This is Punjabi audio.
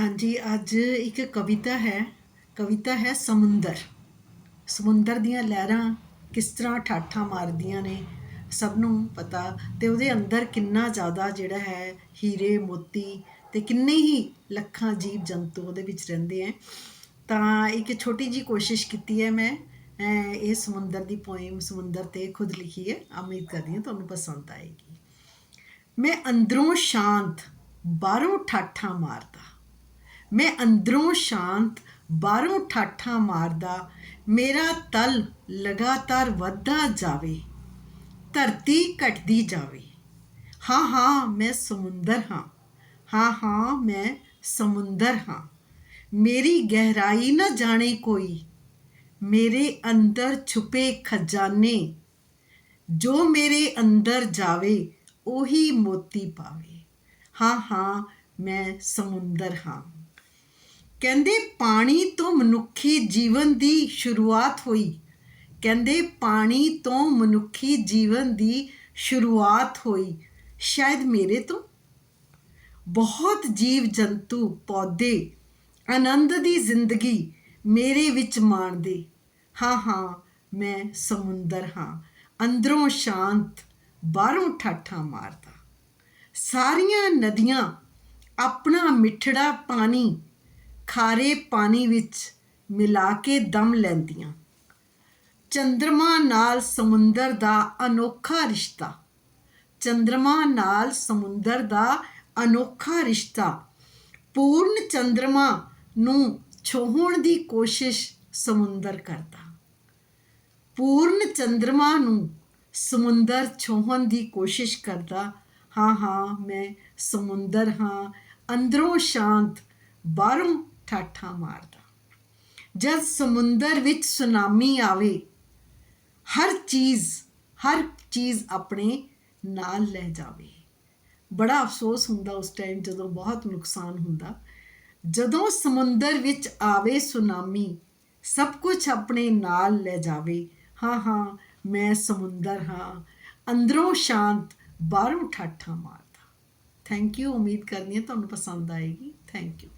ਹਾਂਜੀ, ਅੱਜ ਇੱਕ ਕਵਿਤਾ ਹੈ। ਕਵਿਤਾ ਹੈ ਸਮੁੰਦਰ। ਸਮੁੰਦਰ ਦੀਆਂ ਲਹਿਰਾਂ ਕਿਸ ਤਰ੍ਹਾਂ ਠਾਠਾਂ ਮਾਰਦੀਆਂ ਨੇ, ਸਭ ਨੂੰ ਪਤਾ। ਤੇ ਉਹਦੇ ਅੰਦਰ ਕਿੰਨਾ ਜ਼ਿਆਦਾ ਜਿਹੜਾ ਹੈ ਹੀਰੇ, ਮੋਤੀ ਤੇ ਕਿੰਨੇ ਹੀ ਲੱਖਾਂ ਜੀਵ ਜੰਤੂ ਉਹਦੇ ਵਿੱਚ ਰਹਿੰਦੇ ਹੈ ਤਾਂ ਇੱਕ ਛੋਟੀ ਜੀ ਕੋਸ਼ਿਸ਼ ਕੀਤੀ ਹੈ ਮੈਂ। ਇਹ ਸਮੁੰਦਰ ਦੀ ਪੋਇਮ ਸਮੁੰਦਰ ਤੇ ਖੁਦ ਲਿਖੀ ਹੈ ਉਮੀਦ ਕਰਦੀ ਹਾਂ ਤੁਹਾਨੂੰ ਪਸੰਦ ਆਏਗੀ। ਮੈਂ ਅੰਦਰੋਂ ਸ਼ਾਂਤ, ਬਾਹਰੋਂ ਠਾਠਾਂ ਮਾਰਦਾ। ਮੈਂ ਅੰਦਰੋਂ ਸ਼ਾਂਤ ਬਾਹਰੋਂ ਠਾਠਾਂ ਮਾਰਦਾ, ਮੇਰਾ ਤਲ ਲਗਾਤਾਰ ਵੱਧਦਾ ਜਾਵੇ, ਧਰਤੀ ਘਟਦੀ ਜਾਵੇ। ਹਾਂ ਹਾਂ, ਮੈਂ ਸਮੁੰਦਰ ਹਾਂ। ਹਾਂ ਹਾਂ, ਮੈਂ ਸਮੁੰਦਰ ਹਾਂ। ਮੇਰੀ ਗਹਿਰਾਈ ਨਾ ਜਾਣੇ ਕੋਈ। ਮੇਰੇ ਅੰਦਰ ਛੁਪੇ ਖਜ਼ਾਨੇ। ਜੋ ਮੇਰੇ ਅੰਦਰ ਜਾਵੇ, ਉਹੀ ਮੋਤੀ ਪਾਵੇ। ਹਾਂ ਹਾਂ, ਮੈਂ ਸਮੁੰਦਰ ਹਾਂ। ਕਹਿੰਦੇ ਪਾਣੀ ਤੋਂ ਮਨੁੱਖੀ ਜੀਵਨ ਦੀ ਸ਼ੁਰੂਆਤ ਹੋਈ। ਕਹਿੰਦੇ ਪਾਣੀ ਤੋਂ ਮਨੁੱਖੀ ਜੀਵਨ ਦੀ ਸ਼ੁਰੂਆਤ ਹੋਈ। ਸ਼ਾਇਦ ਮੇਰੇ ਤੋਂ? ਬਹੁਤ ਜੀਵ ਜੰਤੂ, ਪੌਦੇ, ਆਨੰਦ ਦੀ ਜ਼ਿੰਦਗੀ ਮੇਰੇ ਵਿੱਚ ਮਾਣਦੇ ਹਾਂ ਹਾਂ, ਮੈਂ ਸਮੁੰਦਰ ਹਾਂ, ਅੰਦਰੋਂ ਸ਼ਾਂਤ, ਬਾਹਰੋਂ ਠਾਠਾਂ ਮਾਰਦਾ। ਸਾਰੀਆਂ ਨਦੀਆਂ, ਆਪਣਾ ਮਿੱਠੜਾ ਪਾਣੀ ਖਾਰੇ ਪਾਣੀ ਵਿੱਚ ਮਿਲਾ ਕੇ ਦਮ ਲੈਂਦੀਆਂ। ਚੰਦਰਮਾ ਨਾਲ ਸਮੁੰਦਰ ਦਾ ਅਨੋਖਾ ਰਿਸ਼ਤਾ। ਚੰਦਰਮਾ ਨਾਲ ਸਮੁੰਦਰ ਦਾ ਅਨੋਖਾ ਰਿਸ਼ਤਾ। ਪੂਰਨ ਚੰਦਰਮਾ ਨੂੰ ਛੋਹਣ ਦੀ ਕੋਸ਼ਿਸ਼ ਸਮੁੰਦਰ ਕਰਦਾ। ਪੂਰਨ ਚੰਦਰਮਾ ਨੂੰ ਸਮੁੰਦਰ ਛੋਹਣ ਦੀ ਕੋਸ਼ਿਸ਼ ਕਰਦਾ। ਹਾਂ ਹਾਂ, ਮੈਂ ਸਮੁੰਦਰ ਹਾਂ। ਅੰਦਰੋਂ ਸ਼ਾਂਤ, ਬਾਹਰੋਂ ਠਾਠਾਂ ਮਾਰਦਾ। ਜਦ ਸਮੁੰਦਰ ਵਿੱਚ ਸੁਨਾਮੀ ਆਵੇ, ਹਰ ਚੀਜ਼ ਹਰ ਚੀਜ਼ ਆਪਣੇ ਨਾਲ ਲੈ ਜਾਵੇ। ਬੜਾ ਅਫਸੋਸ ਹੁੰਦਾ ਉਸ ਟਾਈਮ ਜਦੋਂ ਬਹੁਤ ਨੁਕਸਾਨ ਹੁੰਦਾ। ਜਦੋਂ ਸਮੁੰਦਰ ਵਿੱਚ ਆਵੇ ਸੁਨਾਮੀ, ਸਭ ਕੁਝ ਆਪਣੇ ਨਾਲ ਲੈ ਜਾਵੇ। ਹਾਂ ਹਾਂ, ਮੈਂ ਸਮੁੰਦਰ ਹਾਂ। ਅੰਦਰੋਂ ਸ਼ਾਂਤ, ਬਾਹਰੋਂ ਠਾਠਾਂ ਮਾਰਦਾ। ਥੈਂਕ ਯੂ ਉਮੀਦ ਕਰਨੀ ਹੈ ਤੁਹਾਨੂੰ ਪਸੰਦ ਆਏਗੀ। Thank you